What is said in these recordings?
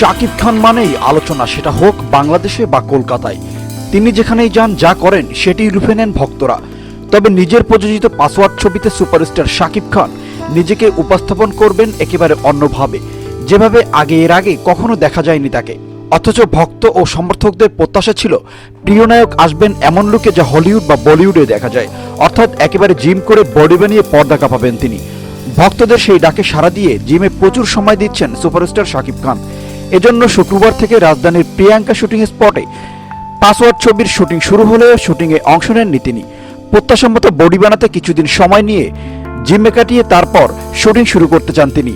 শাকিব খান মানেই আলোচনা, সেটা হোক বাংলাদেশে বা কলকাতায়। তিনি যেখানেই যান, যা করেন, সেটি রূপে নেন ভক্তরা। তবে নিজের প্রযোজিত পাসওয়ার্ড ছবিতে সুপারস্টার শাকিব খান নিজেকে উপস্থাপন করবেন একেবারে অন্যভাবে। যেভাবে আগে এর আগে কখনো দেখা যায়নি তাকে। অথচ ভক্ত ও সমর্থকদের প্রত্যাশা ছিল, প্রিয় নায়ক আসবেন এমন লোকে যা হলিউড বা বলিউডে দেখা যায়। অর্থাৎ একেবারে জিম করে বডি বানিয়ে পর্দা কাঁপাবেন তিনি। ভক্তদের সেই ডাকে সাড়া দিয়ে জিমে প্রচুর সময় দিচ্ছেন সুপারস্টার শাকিব খান। এজন্য শুক্রবার থেকে রাজধানীর প্রিয়াঙ্কা শুটিং স্পটে পাসওয়ার্ড ছবির শুটিং শুরু হলেও শুটিংয়ে অংশ নেননি তিনি। প্রত্যাশামতো বডি বানাতে কিছুদিন সময় নিয়ে জিমে কাটিয়ে তারপর শুটিং শুরু করতে চান তিনি।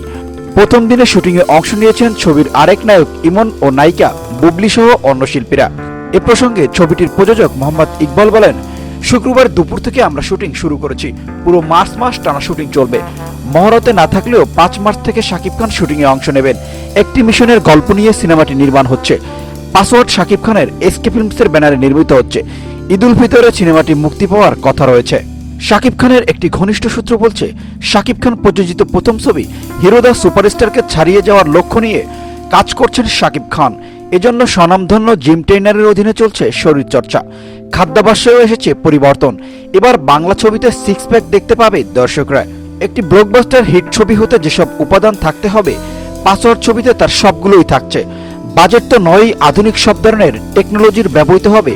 প্রথম দিনে শুটিংয়ে অংশ নিয়েছেন ছবির আরেক নায়ক ইমন ও নায়িকা বুবলি সহ অন্য শিল্পীরা। এ প্রসঙ্গে ছবিটির প্রযোজক মোহাম্মদ ইকবাল বলেন শুক্রবার দুপুর থেকে আমরা শুটিং শুরু করেছি। পুরো মার্চ মাস টানা শুটিং চলবে। মহরতে না থাকলেও পাঁচ মার্চ থেকে শাকিব খান শুটিংয়ে অংশ নেবেন। একটি মিশনের গল্প নিয়ে সিনেমাটি নির্মাণ হচ্ছে। পাসওয়ার্ড শাকিব খানের এসকে ফিল্মসের ব্যানারে নির্মিত হচ্ছে। ঈদুল ফিতরে সিনেমাটি মুক্তি পাওয়ার কথা রয়েছে। শাকিব খানের একটি ঘনিষ্ঠ সূত্র বলছে, শাকিব খান প্রযোজিত প্রথম ছবি হিরোদা সুপারস্টারকে ছাড়িয়ে যাওয়ার লক্ষ্য নিয়ে কাজ করছেন শাকিব খান। এজন্য স্বনামধন্য জিম ট্রেনারের অধীনে চলছে শরীরচর্চা। খাদ্যাভ্যাসেও এসেছে পরিবর্তন। এবার বাংলা ছবিতে সিক্স প্যাক দেখতে পাবে দর্শকরা। একটি ব্লকবাস্টার হিট ছবি হতে যেসব উপাদান থাকতে হবে, পাসওয়ার্ড ছবিতে তার সবগুলোই থাকছে। বাজেট তো নয়ই, আধুনিক সব ধরনের টেকনোলজির ব্যবহৃত হবে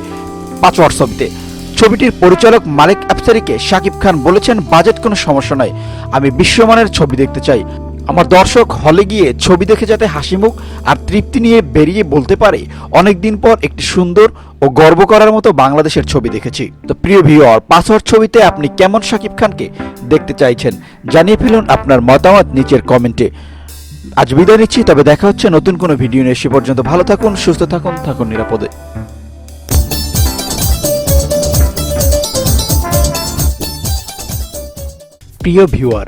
পাসওয়ার্ড ছবিতে। ছবিটির পরিচালক মালিক আফসারিকে শাকিব খান বলেছেন, বাজেট কোনো সমস্যা নয়। আমি বিশ্বমানের ছবি দেখতে চাই। আমার দর্শক হলে গিয়ে ছবি দেখে যাতে হাসিমুখ আর তৃপ্তি নিয়ে বেরিয়ে বলতে পারে, অনেকদিন পর একটি সুন্দর ও গর্ব করার মতো বাংলাদেশের ছবি দেখেছি। তো প্রিয় ভিউয়ার পাসওয়ার্ড ছবিতে আপনি কেমন শাকিব খানকে দেখতে চাইছেন জানিয়ে ফেলুন আপনার মতামত নিচের কমেন্টে। আজ বিদায় নিচ্ছি, তবে দেখা হচ্ছে নতুন কোনো ভিডিও নিয়ে। সে পর্যন্ত ভালো থাকুন, সুস্থ থাকুন থাকুন নিরাপদে। প্রিয় ভিউয়ার